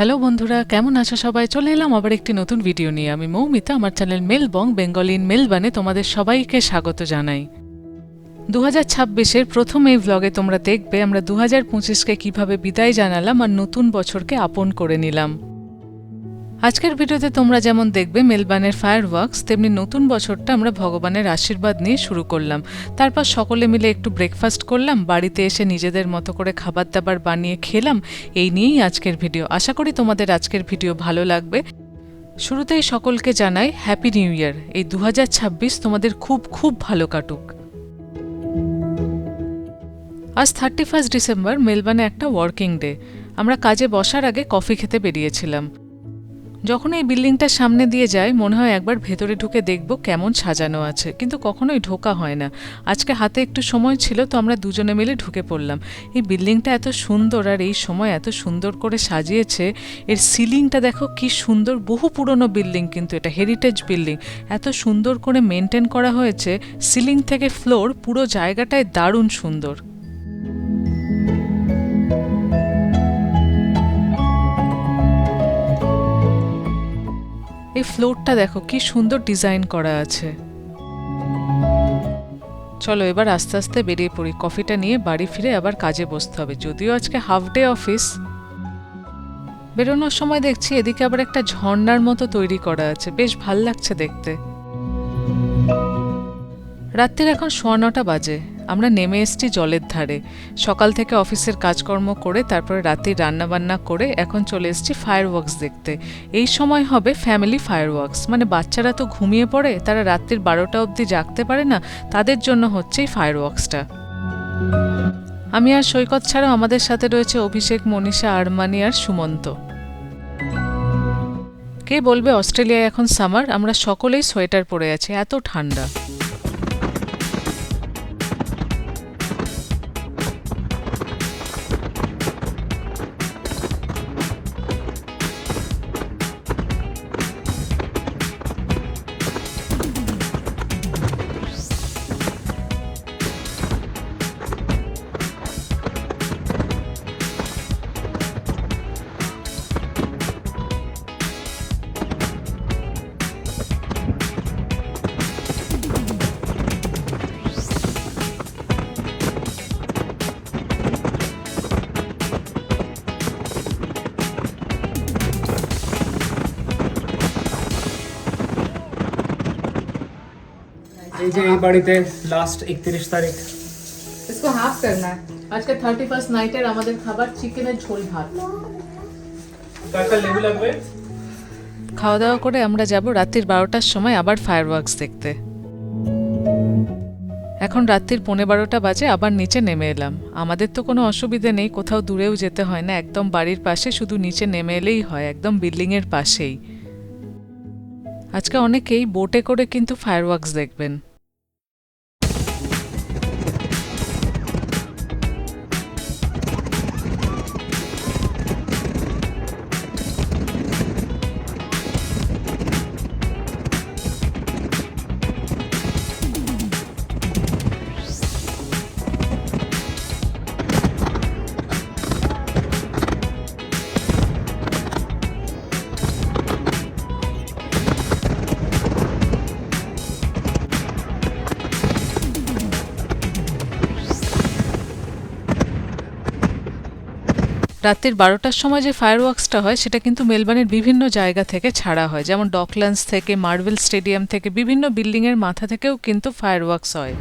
Hello বন্ধুরা, কেমন আছো সবাই? চলে এলাম আবার একটি নতুন ভিডিও নিয়ে। আমি মৌমিতা, আমার চ্যানেল মেলবং বেঙ্গল ইন মেলবানে তোমাদের সবাইকে স্বাগত জানাই। দু হাজার ছাব্বিশের প্রথম এই ভ্লগে তোমরা দেখবে আমরা দু হাজার পঁচিশকে কীভাবে বিদায় জানালাম আর নতুন বছরকে আপন করে নিলাম। আজকের ভিডিওতে তোমরা যেমন দেখবে মেলবানের ফায়ার ওয়ার্কস তেমনি নতুন বছরটা আমরা ভগবানের আশীর্বাদ নিয়ে শুরু করলাম। তারপর সকলে মিলে একটু ব্রেকফাস্ট করলাম, বাড়িতে এসে নিজেদের মতো করে খাবার দাবার বানিয়ে খেলাম, এই নিয়েই আজকের ভিডিও। আশা করি তোমাদের আজকের ভিডিও ভালো লাগবে। শুরুতেই সকলকে জানাই হ্যাপি নিউ ইয়ার এই দু হাজার ছাব্বিশ তোমাদের খুব খুব ভালো কাটুক। আজ থার্টি ফার্স্ট ডিসেম্বর মেলবানে একটা ওয়ার্কিং ডে আমরা কাজে বসার আগে কফি খেতে বেরিয়েছিলাম। যখন এই বিল্ডিংটার সামনে দিয়ে যাই মনে হয় একবার ভেতরে ঢুকে দেখব কেমন সাজানো আছে। কিন্তু কখনোই ঢোকা হয় না। আজকে হাতে একটু সময় ছিল, তো আমরা দুজনে মিলে ঢুকে পড়লাম। এই বিল্ডিংটা এত সুন্দর আর এই সময় এত সুন্দর করে সাজিয়েছে, এর সিলিংটা দেখো কি সুন্দর, বহু পুরনো বিল্ডিং কিন্তু এটা হেরিটেজ বিল্ডিং। এত সুন্দর করে মেনটেন করা হয়েছে, সিলিং থেকে ফ্লোর পুরো জায়গাটায় দারুণ সুন্দর। এই ফ্লোরটা দেখো, কি সুন্দর ডিজাইন করা আছে। চলো এবার আস্তে আস্তে বেরিয়ে পড়ি। কফিটা নিয়ে বাড়ি ফিরে আবার কাজে বসতে হবে। যদিও আজকে হাফ ডে অফিস বেরোনোর সময় দেখছি এদিকে আবার একটা ঝর্ণার মতো তৈরি করা আছে। বেশ ভালো লাগছে দেখতে। রাত্রির এখন সোয়া নটা বাজে। আমরা নেমে এসছি জলের ধারে। সকাল থেকে অফিসের কাজকর্ম করে, তারপরে রাতে রান্নাবান্না করে এখন চলে এসছি ফায়ার ওয়ার্কস দেখতে। এই সময় হবে ফ্যামিলি ফায়ার ওয়ার্কস মানে বাচ্চারা তো ঘুমিয়ে পড়ে, তারা রাত্রির বারোটা অবধি জাগতে পারে না, তাদের জন্য হচ্ছে এই ফায়ার ওয়ার্কসটা আমি আর সৈকত ছাড়াও আমাদের সাথে রয়েছে অভিষেক, মনীষা, আরমানি আর সুমন্ত। কে বলবে, অস্ট্রেলিয়ায় এখন সামার আমরা সকলেই সোয়েটার পরে আছি, এত ঠান্ডা। এই যে এই বাড়িতে লাস্ট একত্রিশ তারিখ इसको हाफ करना है আজকে থার্টি ফার্স্ট নাইটের আমাদের খাবার চিকেনের ঝোল ভাত একটা লেবু লাগবে খাওয়া দাওয়া করে আমরা যাব রাত্রির বারোটার সময় আবার ফায়ার ওয়ার্কস দেখতে এখন রাত্রির পৌনে বারোটা বাজে আবার নিচে নেমে এলাম আমাদের তো কোনো অসুবিধে নেই কোথাও দূরেও যেতে হয় না একদম বাড়ির পাশে শুধু নিচে নেমে এলেই হয় একদম বিল্ডিংয়ের পাশেই আজকে অনেকেই বোটে করে কিন্তু ফায়ার ওয়ার্কস দেখবেন রাত্রির বারোটার সময় যে ফায়ার ওয়ার্কসটা হয়, সেটা কিন্তু মেলবার্নের বিভিন্ন জায়গা থেকে ছাড়া হয়। যেমন ডকল্যান্ডস থেকে, মার্বেল স্টেডিয়াম থেকে, বিভিন্ন বিল্ডিংয়ের মাথা থেকেও কিন্তু ফায়ার ওয়ার্কস হয়।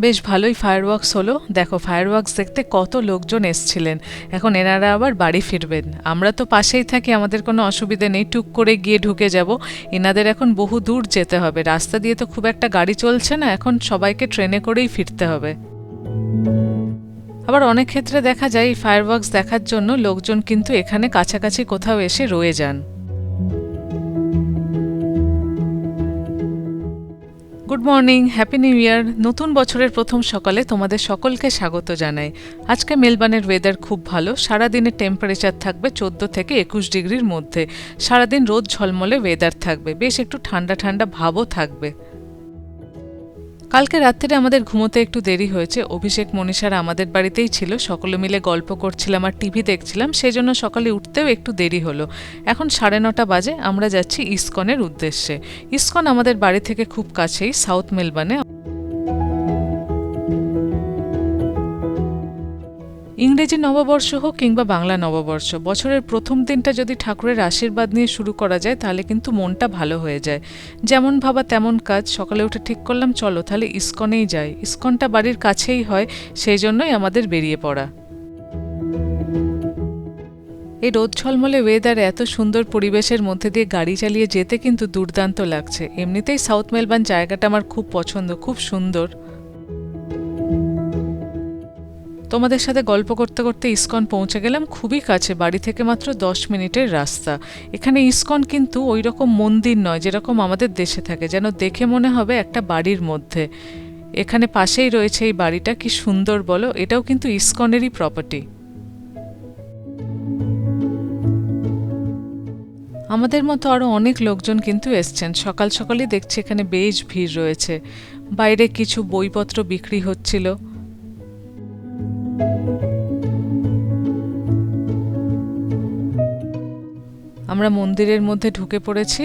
বেশ ভালোই ফায়ার ফায়ারওয়ার্কস হলো। দেখো ফায়ার ফায়ারওয়ার্কস দেখতে কত লোকজন এসছিলেন। এখন এনারা আবার বাড়ি ফিরবেন। আমরা তো পাশেই থাকি, আমাদের কোনো অসুবিধে নেই। টুক করে গিয়ে ঢুকে যাব। এনাদের এখন বহু দূর যেতে হবে। রাস্তা দিয়ে তো খুব একটা গাড়ি চলছে না। এখন সবাইকে ট্রেনে করেই ফিরতে হবে। আবার অনেক ক্ষেত্রে দেখা যায় এই ফায়ারওয়ার্কস দেখার জন্য লোকজন কিন্তু এখানে কাছাকাছি কোথাও এসে রয়ে যান। Good morning happy new year নতুন বছরের প্রথম সকালে তোমাদের সকলকে স্বাগত জানাই। আজকে মেলবানের ওয়েদার খুব ভালো। সারাদিনের টেম্পারেচার থাকবে চোদ্দ থেকে একুশ ডিগ্রির মধ্যে। সারাদিন রোদ ঝলমলে ওয়েদার থাকবে। বেশ একটু ঠান্ডা ঠান্ডা ভাবও থাকবে। কালকে রাত্রে আমাদের ঘুমোতে একটু দেরি হয়েছে। অভিষেক, মনীষারা আমাদের বাড়িতেই ছিল। সকলে মিলে গল্প করছিলাম আর টিভি দেখছিলাম। সেই জন্য সকালে উঠতেও একটু দেরি হলো। এখন সাড়ে নটা বাজে। আমরা যাচ্ছি ইসকনের উদ্দেশ্যে। ইসকন আমাদের বাড়ি থেকে খুব কাছেই, সাউথ মেলবানে ইংরেজি নববর্ষ হোক কিংবা বাংলা নববর্ষ, বছরের প্রথম দিনটা যদি ঠাকুরের আশীর্বাদ নিয়ে শুরু করা যায়, তাহলে কিন্তু মনটা ভালো হয়ে যায়। যেমন ভাবা তেমন কাজ, সকালে উঠে ঠিক করলাম, চলো, তাহলে ইস্কনেই যাই। ইস্কনটা বাড়ির কাছেই হয়, সেই জন্যই আমাদের বেরিয়ে পড়া। এই রোদ ঝলমলে ওয়েদারে এত সুন্দর পরিবেশের মধ্যে দিয়ে গাড়ি চালিয়ে যেতে কিন্তু দুর্দান্ত লাগছে। এমনিতেই সাউথ মেলবার্ন জায়গাটা আমার খুব পছন্দ, খুব সুন্দর। তোমাদের সাথে গল্প করতে করতে ইসকন পৌঁছে গেলাম খুবই কাছে, বাড়ি থেকে মাত্র দশ মিনিটের রাস্তা। এখানে ইসকন কিন্তু ওই রকম মন্দির নয়, যেরকম আমাদের দেশে থাকে, যেন দেখে মনে হবে একটা বাড়ির মধ্যে। এখানে পাশেই রয়েছে এই বাড়িটা, কি সুন্দর বলো? এটাও কিন্তু ইস্কনেরই প্রপার্টি আমাদের মতো আরও অনেক লোকজন কিন্তু এসছেন। সকাল সকালই দেখছি এখানে বেশ ভিড় রয়েছে। বাইরে কিছু বইপত্র বিক্রি হচ্ছিল। আমরা মন্দিরের মধ্যে ঢুকে পড়েছি।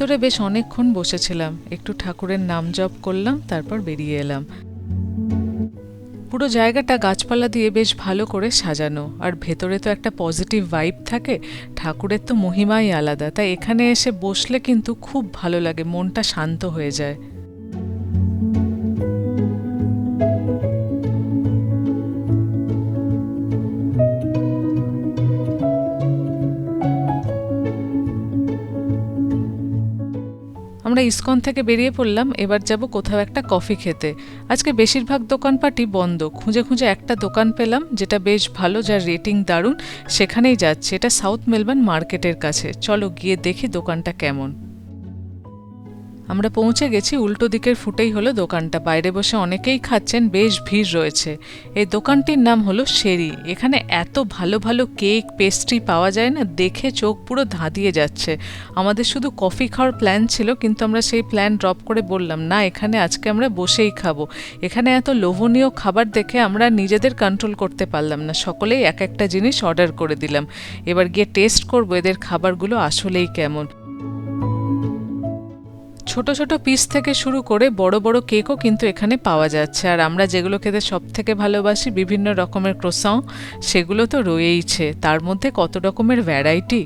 ভেতরে বেশ অনেকক্ষণ বসেছিলাম। একটু ঠাকুরের নাম জপ করলাম, তারপর বেরিয়ে এলাম। পুরো জায়গাটা গাছপালা দিয়ে বেশ ভালো করে সাজানো। আর ভেতরে তো একটা পজিটিভ ভাইব থাকে, ঠাকুরের তো মহিমাই আলাদা। তাই এখানে এসে বসলে কিন্তু খুব ভালো লাগে, মনটা শান্ত হয়ে যায়। আমরা ইস্কন থেকে বেরিয়ে পড়লাম, এবার যাব কোথাও একটা কফি খেতে। আজকে বেশিরভাগ দোকানপাটি বন্ধ। খুঁজে খুঁজে একটা দোকান পেলাম, যেটা বেশ ভালো, যার রেটিং দারুণ। সেখানেই যাচ্ছে। এটা সাউথ মেলবার্ন মার্কেটের কাছে। চলো গিয়ে দেখি দোকানটা কেমন। আমরা পৌঁছে গেছি, উল্টো দিকের ফুটেই হলো দোকানটা। বাইরে বসে অনেকেই খাচ্ছেন, বেশ ভিড় রয়েছে। এই দোকানটির নাম হলো শেরি। এখানে এত ভালো ভালো কেক, পেস্ট্রি পাওয়া যায় না, দেখে চোখ পুরো ধাঁধিয়ে যাচ্ছে। আমাদের শুধু কফি খাওয়ার প্ল্যান ছিল, কিন্তু আমরা সেই প্ল্যান ড্রপ করে বললাম, না, এখানে আজকে আমরা বসেই খাব। এখানে এত লোভনীয় খাবার দেখে আমরা নিজেদের কন্ট্রোল করতে পারলাম না। সকলেই এক একটা জিনিস অর্ডার করে দিলাম। এবার গিয়ে টেস্ট করব এদের খাবারগুলো আসলেই কেমন। ছোট ছোট পিস থেকে শুরু করে বড় বড় কেকও কিন্তু এখানে পাওয়া যাচ্ছে। আর আমরা যেগুলো খেতে সব থেকে ভালোবাসি, বিভিন্ন রকমের ক্রোসাও সেগুলো তো রয়েইছে। তার মধ্যে কত রকমের ভ্যারাইটি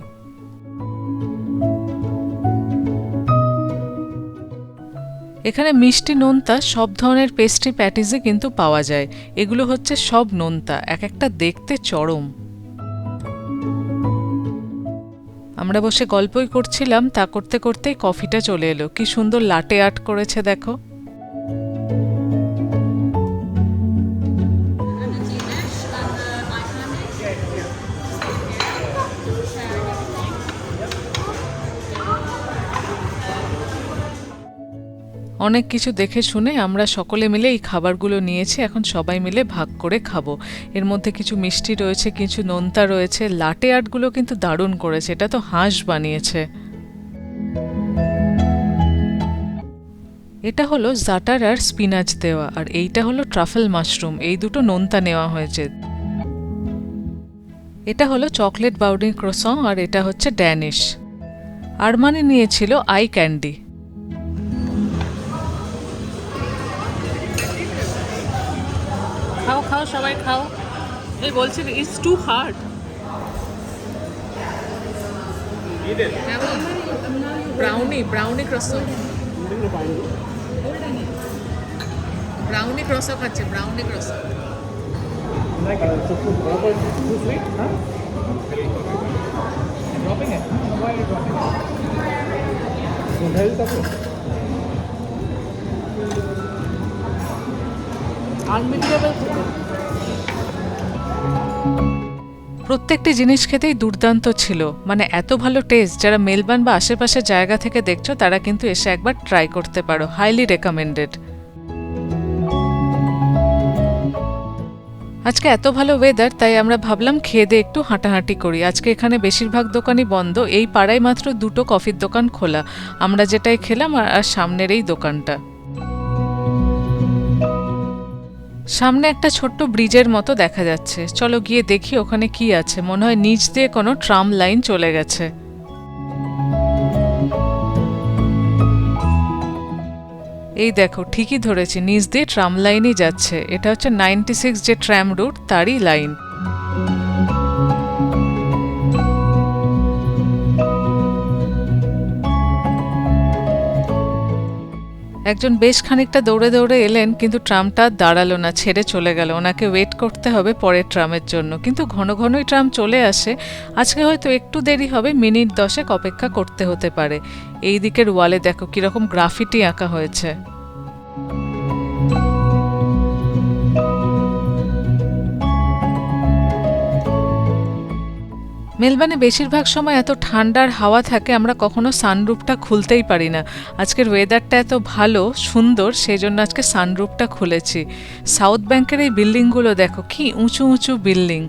এখানে মিষ্টি নোনতা সব ধরনের পেস্ট্রি প্যাটিসে কিন্তু পাওয়া যায়। এগুলো হচ্ছে সব নোনতা, এক একটা দেখতে চরম। আমরা বসে গল্পই করছিলাম, তা করতে করতেই কফিটা চলে এলো। কি সুন্দর লাটে আর্ট করেছে দেখো। অনেক কিছু দেখে শুনে আমরা সকলে মিলে এই খাবারগুলো নিয়েছি। এখন সবাই মিলে ভাগ করে খাব। এর মধ্যে কিছু মিষ্টি রয়েছে, কিছু নোনতা রয়েছে। লাটে আর্টগুলো কিন্তু দারুণ করেছে। এটা তো হাঁস বানিয়েছে। এটা হলো জাটার আর স্পিনাচ দেওয়া, আর এইটা হলো ট্রাফেল মাশরুম। এই দুটো নোনতা নেওয়া হয়েছে। এটা হলো চকলেট বাউডিং ক্রোসং, আর এটা হচ্ছে ড্যানিশ। আরমানি নিয়েছিল আই ক্যান্ডি। খাও খাও, সবাই খাও। এই বলছে it's too hard brownie brownie croissant brownie croissant খাচ্ছে ব্রাউনি ক্রসো Dropping প্রত্যেকটি জিনিস খেতেই দুর্দান্ত ছিল। মানে এত ভালো টেস্ট যারা মেলবার্ন বা আশেপাশের জায়গা থেকে দেখছ, তারা কিন্তু এসে একবার ট্রাই করতে পারো। হাইলি রেকমেন্ডেড আজকে এত ভালো ওয়েদার তাই আমরা ভাবলাম খেয়ে দিয়ে একটু হাঁটাহাঁটি করি। আজকে এখানে বেশিরভাগ দোকানই বন্ধ। এই পাড়ায় মাত্র দুটো কফির দোকান খোলা। আমরা যেটাই খেলাম আর সামনের এই দোকানটা। সামনে একটা ছোট্ট ব্রিজের মতো দেখা যাচ্ছে। চলো গিয়ে দেখি ওখানে কি আছে। মনে হয় নিচ দিয়ে কোনো ট্রাম লাইন চলে গেছে। এই দেখো, ঠিকই ধরেছি, নিচ দিয়ে ট্রাম লাইনই যাচ্ছে। এটা হচ্ছে নাইনটি সিক্স যে ট্রাম রুট তারই লাইন একজন বেশ খানিকটা দৌড়ে দৌড়ে এলেন, কিন্তু ট্রামটা দাঁড়াল না, ছেড়ে চলে গেল। ওনাকে ওয়েট করতে হবে পরের ট্রামের জন্য। কিন্তু ঘন ঘনই ট্রাম চলে আসে। আজকে হয়তো একটু দেরি হবে, মিনিট দশেক অপেক্ষা করতে হতে পারে। এই দিকের ওয়ালে দেখো কীরকম গ্রাফিটি আঁকা হয়েছে। মেলবানে বেশিরভাগ সময় এত ঠান্ডার হাওয়া থাকে, আমরা কখনো সানরুফটা খুলতেই পারি না। আজকের ওয়েদারটা এত ভালো, সুন্দর সেই জন্য আজকে সানরুফটা খুলেছি। সাউথ ব্যাংকের এই বিল্ডিংগুলো দেখো, কি উঁচু উঁচু বিল্ডিং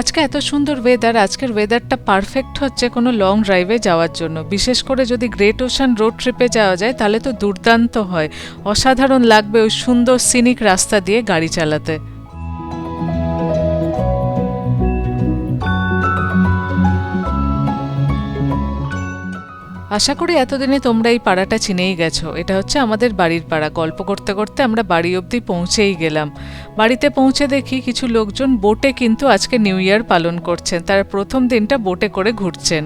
আজকে এত সুন্দর ওয়েদার আজকের ওয়েদারটা পারফেক্ট হচ্ছে কোনো লং ড্রাইভে যাওয়ার জন্য। বিশেষ করে যদি গ্রেট ওশান রোড ট্রিপে যাওয়া যায়, তাহলে তো দুর্দান্ত হয়। অসাধারণ লাগবে ওই সুন্দর সিনিক রাস্তা দিয়ে গাড়ি চালাতে। আশা করি এতদিনে তোমরা এই পাড়াটা চিনেই গেছো। এটা হচ্ছে আমাদের বাড়ির পাড়া। গল্প করতে করতে আমরা বাড়ি অবধি পৌঁছেই গেলাম। বাড়িতে পৌঁছে দেখি কিছু লোকজন বোটে কিন্তু আজকে নিউ ইয়ার পালন করছেন। তারা প্রথম দিনটা বোটে করে ঘুরছেন।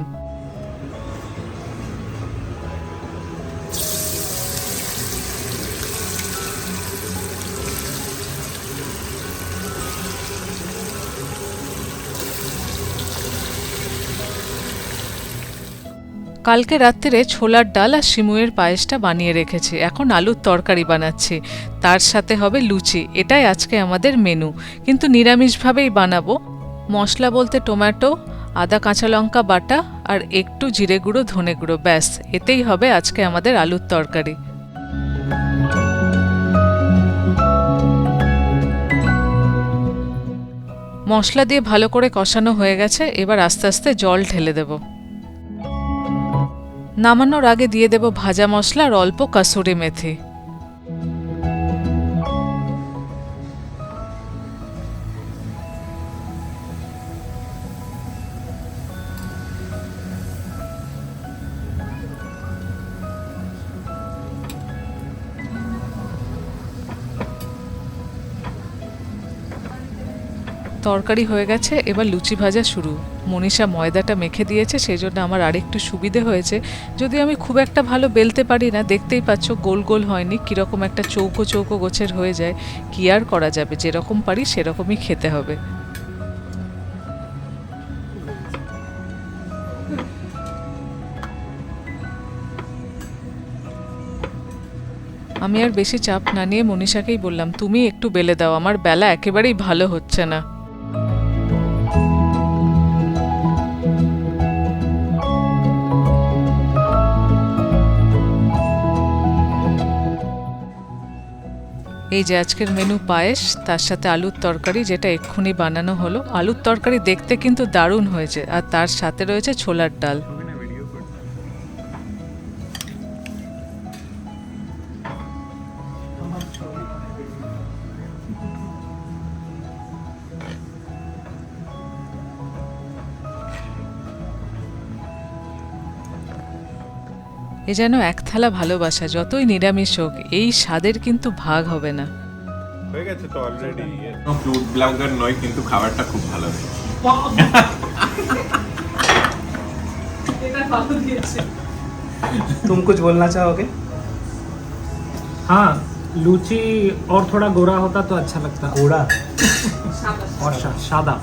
কালকে রাত্রে ছোলার ডাল আর শিমুয়ের পায়েসটা বানিয়ে রেখেছি। এখন আলুর তরকারি বানাচ্ছি। তার সাথে হবে লুচি। এটাই আজকে আমাদের মেনু। কিন্তু নিরামিষভাবেই বানাবো। মশলা বলতে টমেটো, আদা, কাঁচা লঙ্কা, বাটা আর একটু জিরে গুঁড়ো, ধনে গুঁড়ো। ব্যাস, এতেই হবে আজকে আমাদের আলুর তরকারি। মশলা দিয়ে ভালো করে কষানো হয়ে গেছে। এবার আস্তে আস্তে জল ঢেলে দেবো। নামানোর আগে দিয়ে দেব ভাজা মশলার অল্প কাসুরি মেথি। তরকারি হয়ে গেছে, এবার লুচি ভাজা শুরু। মনীষা ময়দাটা মেখে দিয়েছে সেই জন্য আমার আরেকটু সুবিধে হয়েছে। যদি আমি খুব একটা ভালো বেলতে পারি না, দেখতেই পাচ্ছ গোল গোল হয়নি, কীরকম একটা চৌকো চৌকো গোছের হয়ে যায়। কি আর করা যাবে, যেরকম পারি সেরকমই খেতে হবে। আমি আর বেশি চাপ না নিয়ে মনীষাকেই বললাম, তুমি একটু বেলে দাও, আমার বেলা একেবারেই ভালো হচ্ছে না। এই যে আজকের মেনু পায়েস, তার সাথে আলুর তরকারি, যেটা এক্ষুনি বানানো হলো। আলুর তরকারি দেখতে কিন্তু দারুণ হয়েছে, আর তার সাথে রয়েছে ছোলার ডাল। এ যেন এক থালা ভালোবাসা যতই নিরামিষ হোক এই স্বাদের কিন্তু ভাগ হবে না হয়ে গেছে তো অলরেডি ফুড ব্লগার নয় কিন্তু খাবারটা খুব ভালো হয়েছে तुम कुछ बोलना चाहोगे हाँ लूची और थोड़ा गोरा होता तो अच्छा लगता गोरा और शा- सादा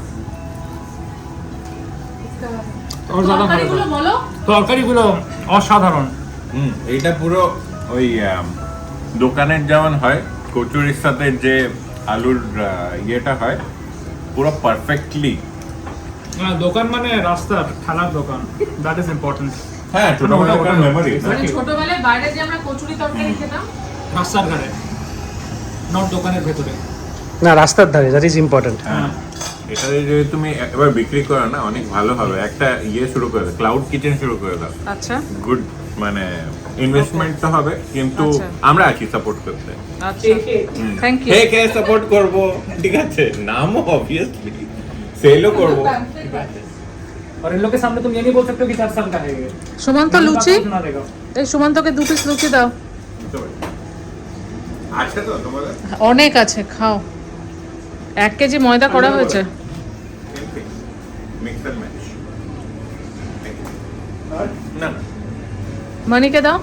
और ज्यादा ভালো তরকারিগুলো অসাধারণ হুম এইটা পুরো ওই দোকানের যেমন হয় কচুরির সাথে যে আলুর ইয়েটা হয় পুরো পারফেক্টলি হ্যাঁ, দোকান মানে রাস্তার খেলার দোকান। দ্যাট ইজ ইম্পর্টেন্ট হ্যাঁ ছোটবেলাকার মেমোরি মানে ছোটবেলায় বাইরে যে আমরা কচুরি তরকারি খেতাম রাস্তার ধারে। নট দোকানের ভেতরে। না রাস্তার ধারে দ্যাট ইজ ইম্পর্টেন্ট হ্যাঁ। এটা যদি তুমি এবার বিক্রি করো না অনেক ভালো হবে। একটা ইয়ে শুরু করে দাও ক্লাউড কিচেন শুরু করে দাও। আচ্ছা। গুড মানে ইনভেস্টমেন্ট তো হবে কিন্তু আচ্ছা। আমরা আছি সাপোর্ট করতে আচ্ছা thank you K K support করব ঠিক আছে নামও অবভিয়াসলি সেলও করব और इन लोग के सामने तुम ये नहीं बोल सकते हो कि चार साल का है ये সুমন্ত লুচি सुना देगा এই সুমন্তকে দু পিস লুচি দাও আছে তো তোমাদের অনেক আছে খাও এক কেজি ময়দা করা হয়েছে মিক্স এন্ড মনিকে দাও।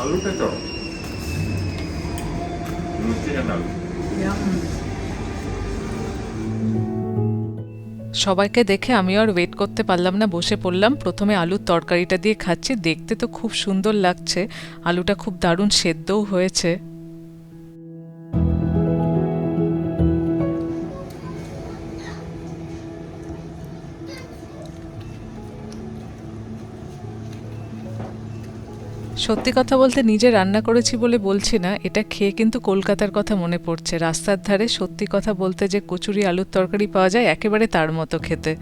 আলুটা সবাইকে দেখে আমি আর ওয়েট করতে পারলাম না বসে পড়লাম। প্রথমে আলুর তরকারিটা দিয়ে খাচ্ছি দেখতে তো খুব সুন্দর লাগছে। আলুটা খুব দারুণ সেদ্ধও হয়েছে। সত্যি কথা বলতে নিজে রান্না করেছি বলে বলছি না, এটা খেয়ে কিন্তু কলকাতার কথা মনে পড়ছে। রাস্তার ধারে সত্যি কথা বলতে যে কচুরি আলুর তরকারি পাওয়া যায় একেবারে তার মতো খেতে।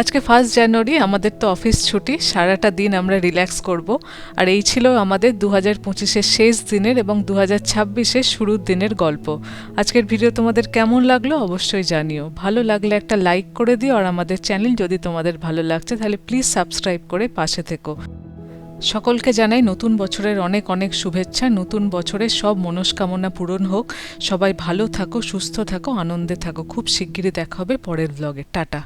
আজকে ফার্স্ট জানুয়ারি, আমাদের তো অফিস ছুটি, সারাটা দিন আমরা রিল্যাক্স করব। আর এই ছিল আমাদের দু হাজার পঁচিশের শেষ দিনের এবং দু হাজার ছাব্বিশের শুরুর দিনের গল্প। আজকের ভিডিও তোমাদের কেমন লাগল অবশ্যই জানিও। ভালো লাগলে একটা লাইক করে দিও, আর আমাদের চ্যানেল যদি তোমাদের ভালো লাগছে, তাহলে প্লিজ সাবস্ক্রাইব করে পাশে থেকো। সকলকে জানাই নতুন বছরের অনেক অনেক শুভেচ্ছা, নতুন বছরের সব মনস্কামনা পূরণ হোক। সবাই ভালো থাকো, সুস্থ থাকো, আনন্দে থাকো। খুব শিগগিরই দেখা হবে পরের ব্লগে টাটা।